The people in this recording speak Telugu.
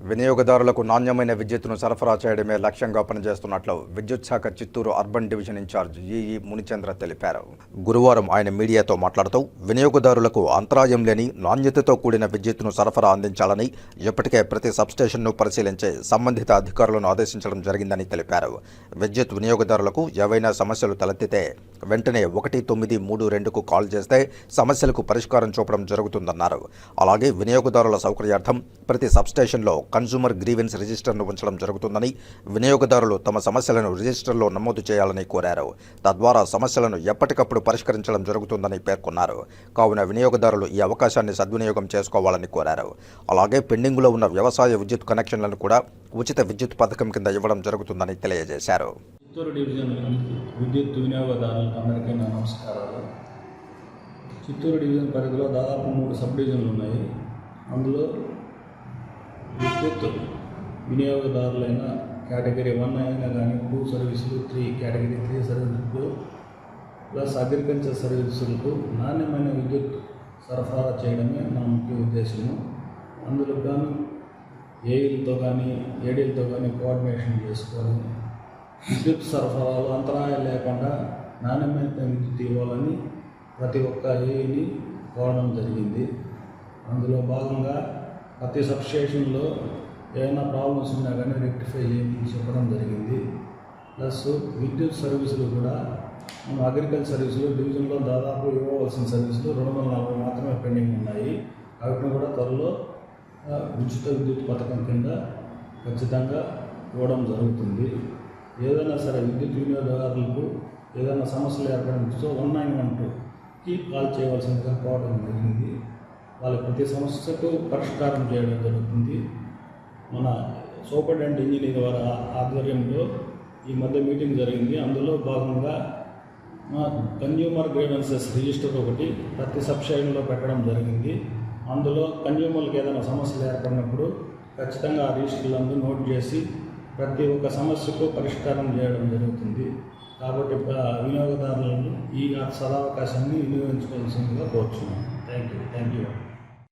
వినియోగదారులకు నాణ్యమైన విద్యుత్తును సరఫరా చేయడమే లక్ష్యంగా పనిచేస్తున్నట్లు విద్యుత్ శాఖ Chittoor urban division incharge EE Munichandra తెలిపారు. గురువారం ఆయన మీడియాతో మాట్లాడుతూ వినియోగదారులకు అంతరాయం లేని నాణ్యతతో కూడిన విద్యుత్తును సరఫరా అందించాలని ఇప్పటికే ప్రతి సబ్స్టేషన్ను పరిశీలించి సంబంధిత అధికారులను ఆదేశించడం జరిగిందని తెలిపారు. విద్యుత్ వినియోగదారులకు ఏవైనా సమస్యలు తలెత్తితే వెంటనే ఒకటి తొమ్మిది మూడు రెండుకు కాల్ చేస్తే సమస్యలకు పరిష్కారం చూపడం జరుగుతుందన్నారు. అలాగే వినియోగదారుల సౌకర్యార్థం ప్రతి సబ్స్టేషన్లో కన్సూమర్ గ్రీవెన్స్ రిజిస్టర్ను ఉంచడం జరుగుతుందని వినియోగదారులు తమ సమస్యలను రిజిస్టర్లో నమోదు చేయాలని కోరారు. తద్వారా సమస్యలను ఎప్పటికప్పుడు పరిష్కరించడం జరుగుతుందని పేర్కొన్నారు. కావున వినియోగదారులు ఈ అవకాశాన్ని సద్వినియోగం చేసుకోవాలని కోరారు. అలాగే పెండింగులో ఉన్న వ్యవసాయ విద్యుత్ కనెక్షన్లను కూడా ఉచిత విద్యుత్ పథకం కింద ఇవ్వడం జరుగుతుందని తెలియజేశారు. చిత్తూరు డివిజన్ విద్యుత్ వినియోగదారులకు అందరికీ నా నమస్కారాలు. చిత్తూరు డివిజన్ పరిధిలో దాదాపు మూడు సబ్ డివిజన్లు ఉన్నాయి. అందులో విద్యుత్ వినియోగదారులైన కేటగిరీ వన్ అయినా కానీ టూ సర్వీసులు త్రీ కేటగిరీ త్రీ సర్వీసులు ప్లస్ అగ్రికల్చర్ సర్వీసులకు నాణ్యమైన విద్యుత్ సరఫరా చేయడమే నా ముఖ్య ఉద్దేశము. అందులో గాను ఏఈలతో కానీ ఏడీలతో కానీ కోఆర్డినేషన్ చేసుకొని విద్యుత్ సరఫరాలో అంతరాయం లేకుండా నాణ్యమైన విద్యుత్ ఇవ్వాలని ప్రతి ఒక్క ఏఈని కోరడం జరిగింది. అందులో భాగంగా ప్రతి సబ్స్టేషన్లో ఏమైనా ప్రాబ్లమ్స్ ఉన్నా కానీ రెక్టిఫై చేయమని చెప్పడం జరిగింది. ప్లస్ విద్యుత్ సర్వీసులు కూడా మన అగ్రికల్చర్ సర్వీసులు డివిజన్లో దాదాపు ఇవ్వవలసిన సర్వీసులు రెండు వందల నలభై మాత్రమే పెండింగ్ ఉన్నాయి. వాటిని కూడా త్వరలో ఉచిత విద్యుత్ పథకం కింద ఖచ్చితంగా ఇవ్వడం జరుగుతుంది. ఏదైనా సరే విద్యుత్ వినియోగదారులకు ఏదైనా సమస్యలు ఏర్పడించో వన్ నైన్ వన్ టూకి కాల్ చేయవలసిందిగా కోవడం జరిగింది. వాళ్ళ ప్రతి సమస్యకు పరిష్కారం చేయడం జరుగుతుంది. మన సూపరింటెండెంట్ ఇంజనీర్ వారి ఆధ్వర్యంలో ఈ మధ్య మీటింగ్ జరిగింది. అందులో భాగంగా మా కన్జ్యూమర్ గ్రీవెన్సెస్ రిజిస్టర్ ఒకటి ప్రతి సబ్స్టేషన్లో పెట్టడం జరిగింది. అందులో కన్జ్యూమర్లకు ఏదైనా సమస్యలు ఏర్పడినప్పుడు ఖచ్చితంగా ఆ రిజిస్టర్లందు నోట్ చేసి ప్రతి ఒక్క సమస్యకు పరిష్కారం చేయడం జరుగుతుంది. కాబట్టి వినియోగదారులను ఈ సదావకాశాన్ని వినియోగించుకోవాల్సిందిగా కోరుచున్నాను. Thank you thank you